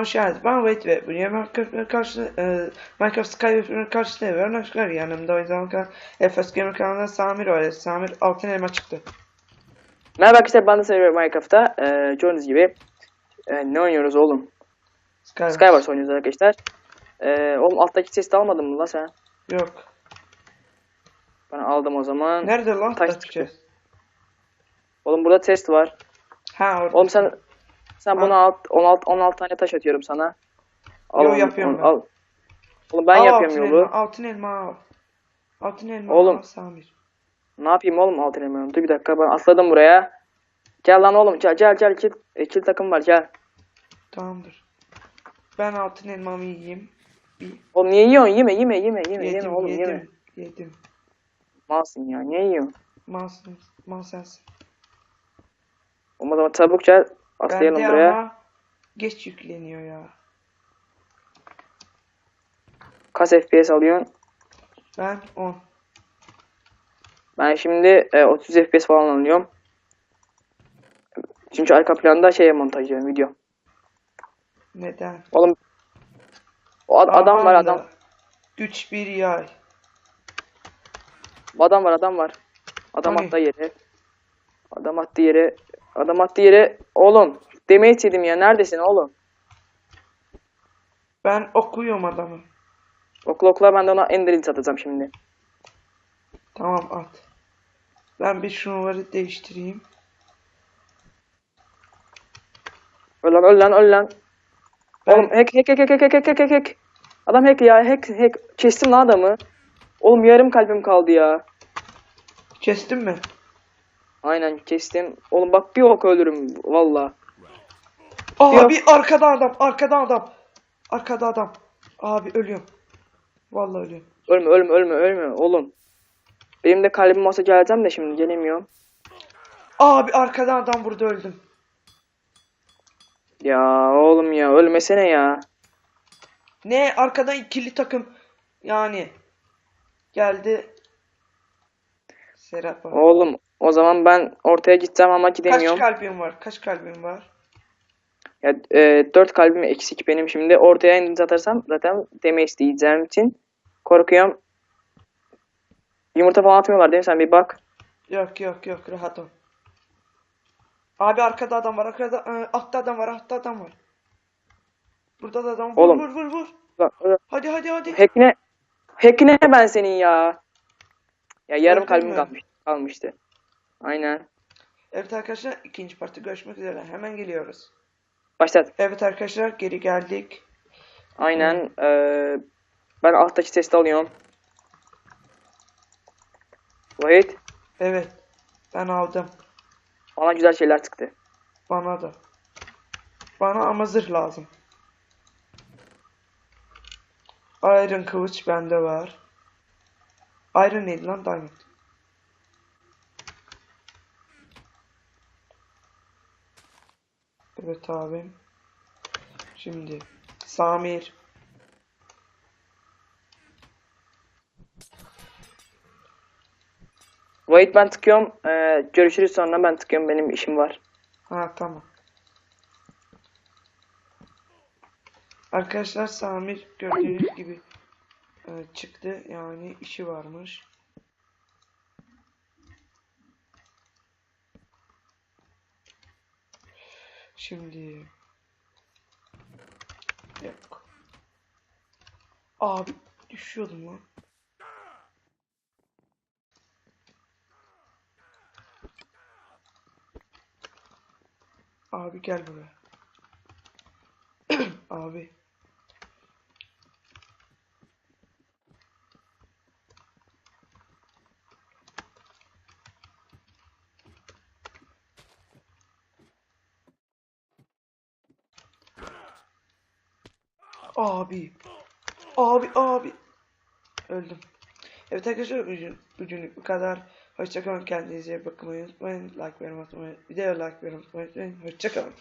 Hoş geldiniz. Ben Wait ve bu Minecraft e, Skyway'in karşısında ve örnekler yanımda o yüzden Efes Gamer kanalında Samir var. Samir altın elma çıktı. Merhaba arkadaşlar ben de seviyorum Minecraft'ta. Ee, gördüğünüz gibi e, ne oynuyoruz oğlum? Skywars. Skywars oynuyoruz arkadaşlar. Ee, oğlum alttaki de almadın mı la sen? Yok. Ben aldım o zaman. Nerede lan? Taş Taş Oğlum burada test var. Ha orada. Oğlum sen sen buna alt, 16 16 tane taş atıyorum sana. Al Yo, onu, yapıyorum onu, ben. al. Oğlum ben Al yapıyorum altın yolu. Elma, altın elma al. Altın elma Oğlum. al Samir. Ne yapayım oğlum altın elmayı? Dur bir dakika ben atladım buraya. Gel lan oğlum gel gel gel kill, e, kill takım var gel. Tamamdır. Ben altın elmamı yiyeyim. Oğlum niye yiyorsun? Yeme yeme yeme yeme yeme Yedim, oğlum yedim, yeme. yedim. Malsın ya niye yiyorsun? Malsın, mal sensin. O zaman çabuk gel atlayalım Bende buraya. ama geç yükleniyor ya. Kaç FPS alıyorsun? Ben 10. Ben şimdi e, 30 FPS falan alıyorum. Çünkü arka planda şeye montajlıyorum video. Neden? Oğlum o ad- adam var adam. da. Güç bir yay. Adam var adam var. Adam Hani? attı yere. Adam attı yere. Adam attı yere. Oğlum damage yedim ya. Neredesin oğlum? Ben okuyorum adamı. Okla okla ben de ona ender atacağım şimdi. Tamam at. Ben bir şunları değiştireyim. Öl lan öl lan öl lan. Ben- Oğlum hack hack hack hack hack hack hack hack. Adam hack ya hack hack. Kestim lan adamı. Oğlum yarım kalbim kaldı ya. Kestin mi? Aynen kestim. Oğlum bak bir ok ölürüm valla. Abi arkada adam, arkada adam. Arkada adam. Abi ölüyorum. Vallahi ölüyorum. Ölme ölme ölme ölme oğlum. Benim de kalbim olsa geleceğim de şimdi gelemiyorum. Abi arkada adam burada öldüm. Ya oğlum ya ölmesene ya. Ne arkadan ikili takım yani geldi. Serap abi. Oğlum o zaman ben ortaya gideceğim ama Kaç gidemiyorum. kalbin var? Kaç kalbin var? Ya, e, 4 kalbim eksik benim şimdi. Ortaya indiz atarsam zaten deme isteyeceğim için korkuyorum. Yumurta falan atmıyorlar değil mi? Sen bir bak. Yok yok yok rahat ol. Abi arkada adam var arkada e, altta adam var altta adam var. Burada da adam vur Oğlum. vur vur vur. Bak, Hadi hadi hadi. Hackine, hackine ben senin ya. Ya yarım kalbim kalmış, kalmıştı. Aynen. Evet arkadaşlar ikinci parti görüşmek üzere. Hemen geliyoruz. Başlat. Evet arkadaşlar geri geldik. Aynen. eee, ben alttaki testi alıyorum. Wait. Evet. Ben aldım. Bana güzel şeyler çıktı. Bana da. Bana ama zırh lazım. Iron kılıç bende var. Iron neydi lan? Diamond. Evet abim. Şimdi Samir. Wait ben tıkıyorum. Eee, görüşürüz sonra ben tıkıyorum. Benim işim var. Ha tamam. Arkadaşlar Samir gördüğünüz gibi e, çıktı. Yani işi varmış. Şimdi yok. Abi düşüyordum lan. Abi gel buraya. Abi. Abi. Abi abi. Öldüm. Evet arkadaşlar bugün, bugünlük bu kadar. Hoşçakalın kendinize bakmayı unutmayın. Like vermeyi unutmayın. Videoya like vermeyi unutmayın. Hoşçakalın.